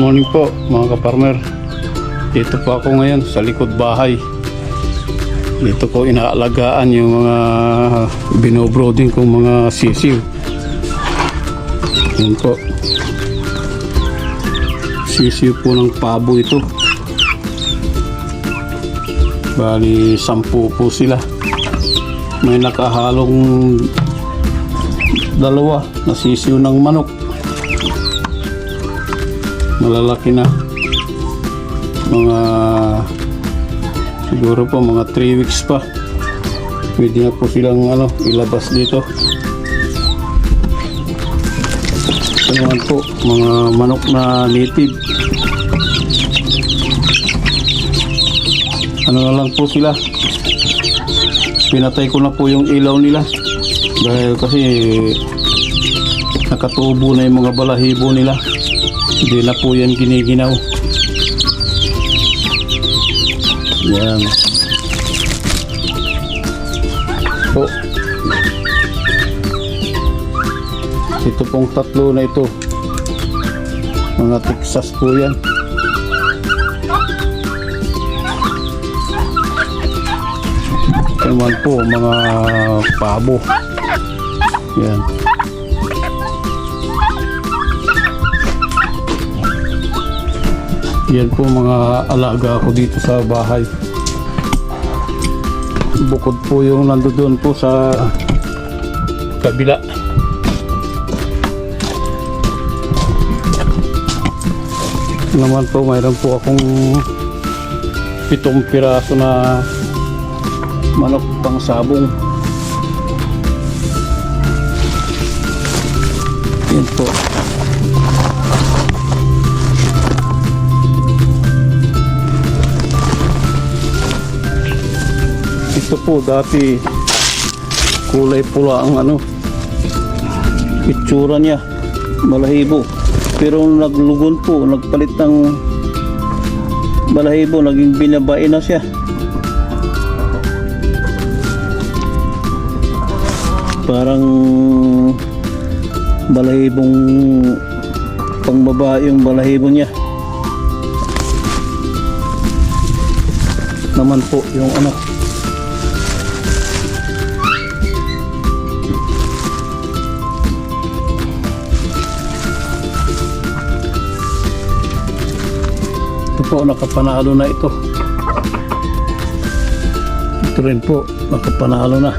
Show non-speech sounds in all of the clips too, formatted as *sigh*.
morning po mga kaparmer. Dito po ako ngayon sa likod bahay. Dito ko inaalagaan yung mga binobrooding kong mga sisiw. Yun po. Sisiw po ng pabo ito. Bali, sampu po sila. May nakahalong dalawa na sisiw ng manok malalaki na. Mga siguro po mga 3 weeks pa. Pwede na po silang ano ilabas dito. Ito naman po mga manok na native. Ano na lang po sila. Pinatay ko na po yung ilaw nila. Dahil kasi nakatubo na yung mga balahibo nila hindi na po yan giniginaw. Yan. Po. Ito pong tatlo na ito. Mga Texas po yan. Ito po, mga pabo. Yan. Yan po mga alaga ko dito sa bahay. Bukod po yung nandoon po sa kabila. Naman po, mayroon po akong pitong piraso na manok pang sabong. Yan po. Po dati kulay pula ang ano itsura niya balahibo. Pero naglugon po nagpalit ng balahibo naging binabae na siya. Parang balahibong pangbabae yung balahibo niya. Naman po yung ano Ito po, nakapanalo na ito. Ito rin po, nakapanalo na.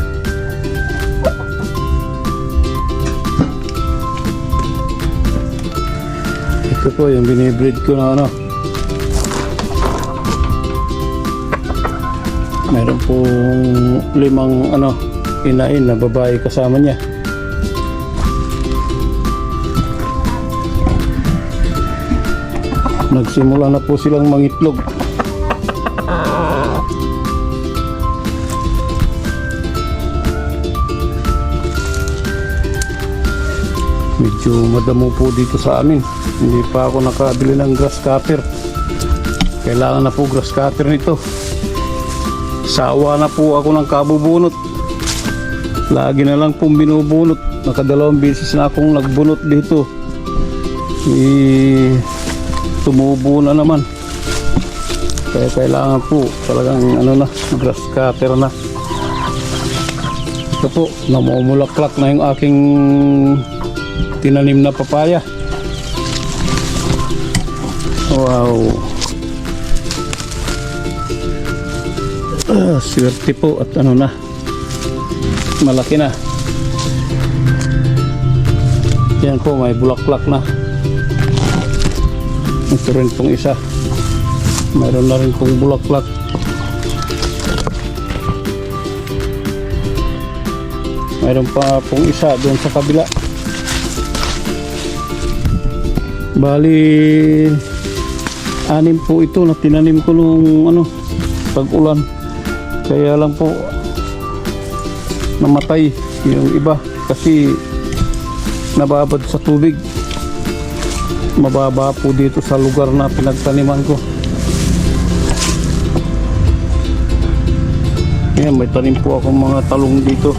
Ito po, yung binibreed ko na ano. Meron pong limang ano, inain na babae kasama niya. Nagsimula na po silang mangitlog. Medyo madamo po dito sa amin. Hindi pa ako nakabili ng grass cutter. Kailangan na po grass cutter nito. Sawa na po ako ng kabubunot. Lagi na lang pong binubunot. Nakadalawang beses na akong nagbunot dito. Eh, tumubo na naman. Kaya kailangan po talagang ano na grass cutter na. Ito po namumulaklak na yung aking tinanim na papaya. Wow. Ah, swerte po at ano na malaki na. Yan po may bulaklak na ito rin pong isa. Mayroon na rin pong bulaklak. Mayroon pa pong isa doon sa kabila. Bali, anim po ito na tinanim ko nung ano, pag-ulan. Kaya lang po namatay yung iba kasi nababad sa tubig mababa po dito sa lugar na pinagtaniman ko. Ayan, may tanim po akong mga talong dito.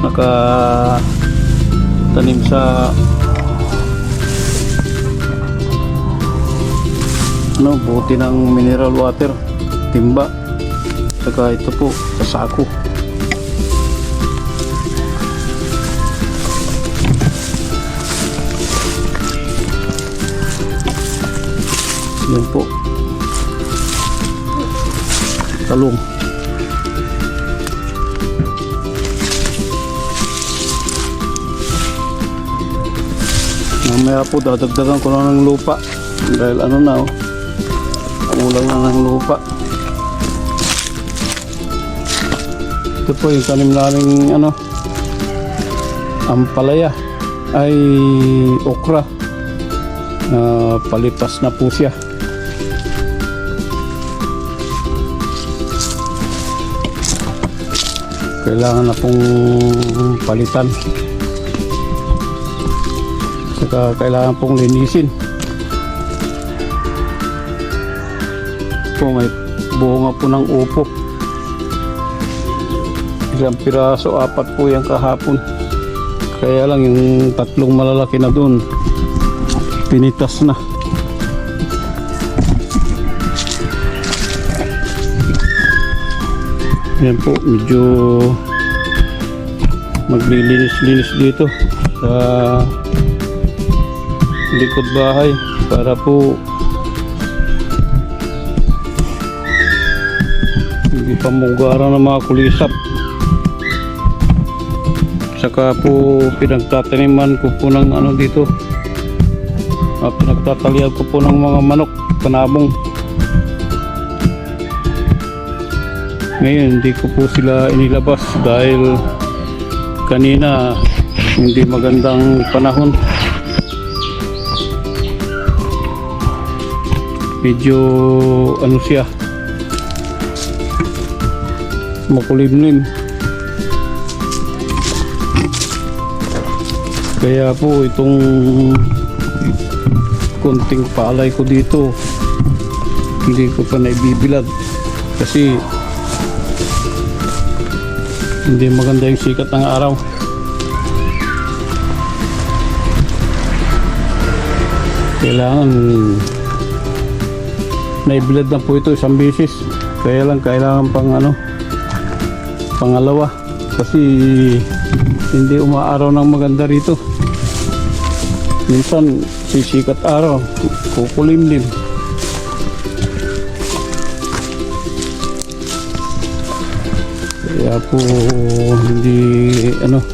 Naka tanim sa ano, buti ng mineral water timba saka ito po sa kasako. Yan po. Talong. Mamaya po dadagdagan ko na ng lupa. Dahil ano na oh. Kulang na ng lupa. Ito po yung tanim namin ano. Ampalaya ay okra na palipas na po siya. Kailangan na pong palitan. Saka kailangan pong linisin. Po may bunga po ng upo. Ilang piraso, apat po yan kahapon. Kaya lang yung tatlong malalaki na doon, pinitas na. Yan po, medyo maglilinis-linis dito sa likod bahay para po hindi pa mugaran ng mga kulisap. Saka po pinagtataniman ko po ng ano dito. Uh, pinagtatalian ko po ng mga manok panabong ngayon hindi ko po sila inilabas dahil kanina hindi magandang panahon. Medyo ano siya makulimlim. Kaya po itong konting palay ko dito hindi ko pa naibibilad. Kasi hindi maganda yung sikat ng araw. Kailangan naibilad na po ito isang bisis kaya lang kailangan pang ano pangalawa. Kasi hindi umaaraw ng maganda rito. Minsan sisikat araw kukulimlim kaya po hindi ano.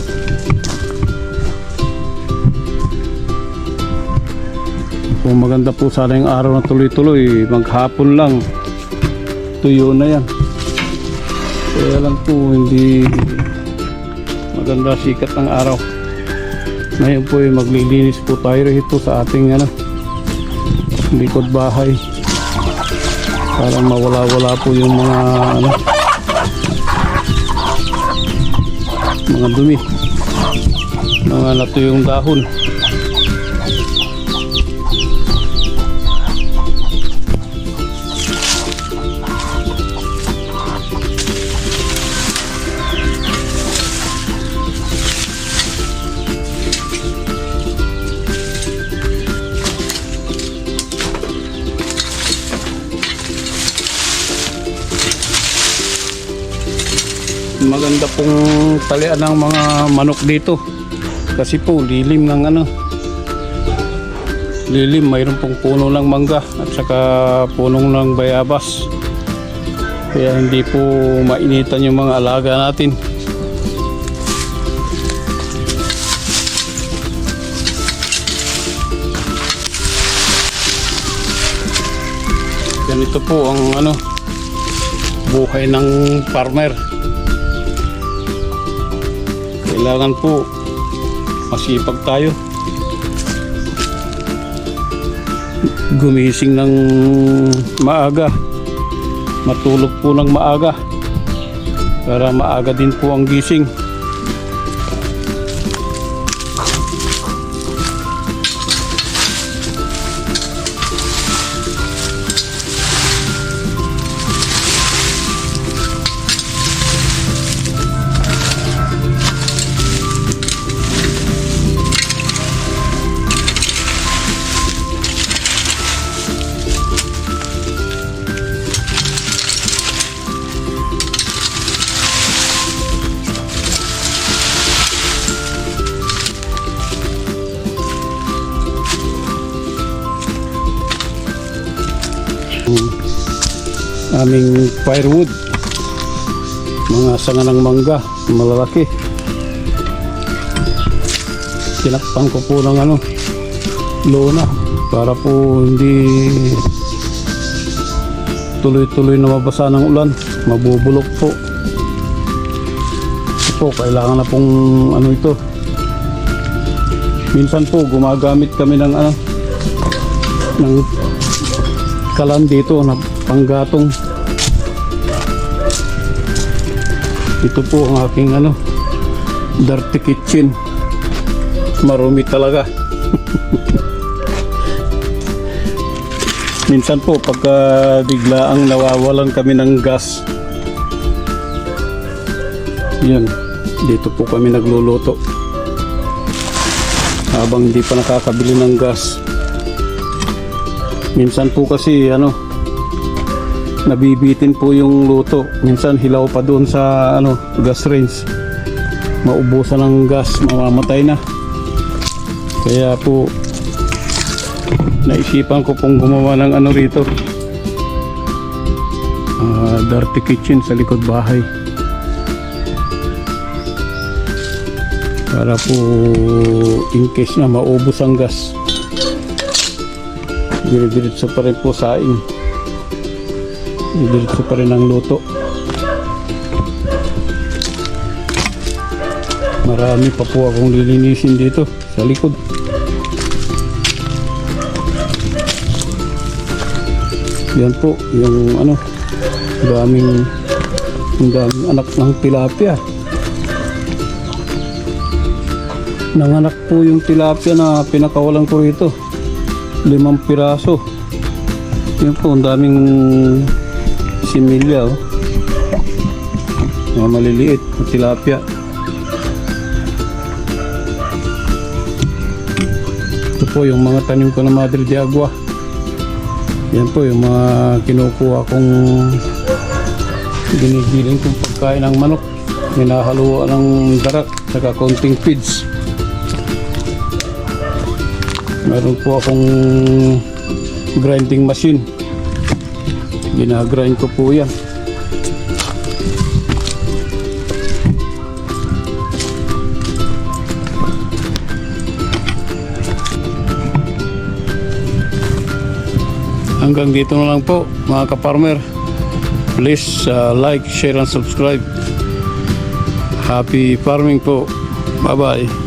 Kung maganda po sana yung araw na tuloy-tuloy maghapon lang tuyo na yan. Kaya lang po hindi maganda sikat ng araw. Ngayon po ay maglilinis po tayo rito sa ating ano likod bahay para mawala-wala po yung mga ano mga dumi. Mga natuyong dahon pong talian ng mga manok dito. Kasi po lilim ng ano. Lilim mayroon pong puno ng mangga at saka punong ng bayabas. Kaya hindi po mainitan yung mga alaga natin. Ganito po ang ano buhay ng farmer kailangan po masipag tayo. Gumising ng maaga. Matulog po ng maaga. Para maaga din po ang gising aming firewood. Mga sanga ng mangga, malalaki. Tinakpan ko po ng ano, lona para po hindi tuloy-tuloy na mabasa ng ulan. Mabubulok po. Ito po, kailangan na pong ano ito. Minsan po gumagamit kami ng ano ng kalan dito na panggatong. Ito po ang aking ano dirty kitchen. Marumi talaga. *laughs* Minsan po pagka bigla ang nawawalan kami ng gas. Yan. Dito po kami nagluluto. Habang hindi pa nakakabili ng gas. Minsan po kasi ano nabibitin po yung luto. Minsan hilaw pa doon sa ano gas range. Maubusan ng gas, mamamatay na. Kaya po naisipan ko pong gumawa ng ano rito. Ah, dirty kitchen sa likod bahay. Para po in case na maubos ang gas. Dire-diretso pa rin po saing. Diretso pa rin ang luto. Marami pa po akong lilinisin dito sa likod. Yan po, yung ano, daming, daming anak ng tilapia. Nanganak po yung tilapia na pinakawalan ko rito. Limang piraso. Yan po, ang daming similya. Oh. Mga maliliit na tilapia. Ito po yung mga tanim ko na Madre de Agua. Yan po yung mga kinukuha kong ginigiling kong pagkain ng manok. Minahaluan ng darak saka konting feeds. Meron po akong grinding machine. Ginagrind ko po yan. Hanggang dito na lang po mga kaparmer. Please uh, like, share, and subscribe. Happy farming po. Bye-bye.